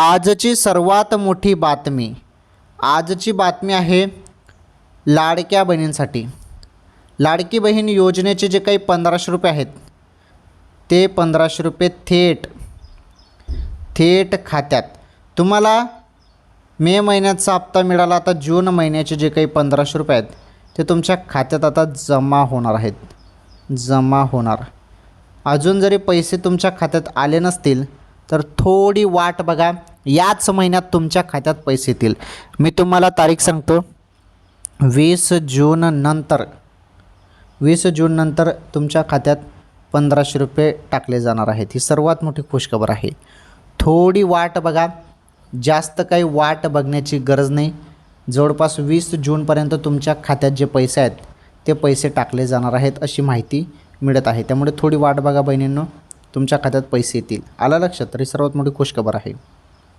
आजची सर्वात मोठी बातमी. आजची बातमी आहे लाडक्या बहिणींसाठी. लाडकी बहीण योजनेचे जे काही पंधराशे रुपये आहेत ते पंधराशे रुपये थेट थेट खात्यात. तुम्हाला मे महिन्याचा हप्ता मिळाला आता जून महिन्याचे जे काही पंधराशे रुपये आहेत ते तुमच्या खात्यात आता जमा होणार आहेत. जमा होणार. अजून जरी पैसे तुमच्या खात्यात आले नसतील तर थोडी वाट बघा. याच महिन्यात तुमच्या खात्यात पैसे येतील. मी तुम्हाला तारीख सांगतो. वीस जून नंतर वीस जून नंतर तुमच्या खात्यात पंधराशे रुपये टाकले जाणार आहेत. ही सर्वात मोठी खुशखबर आहे. थोडी वाट बघा. जास्त काही वाट बघण्याची गरज नाही. जवळपास वीस जूनपर्यंत तुमच्या खात्यात जे पैसे आहेत ते पैसे टाकले जाणार आहेत अशी माहिती मिळत आहे. त्यामुळे थोडी वाट बघा बहिणींनो. तुमच्या खात्यात पैसे येतील. आला लक्षात? तरी सर्वात मोठी खुशखबर आहे.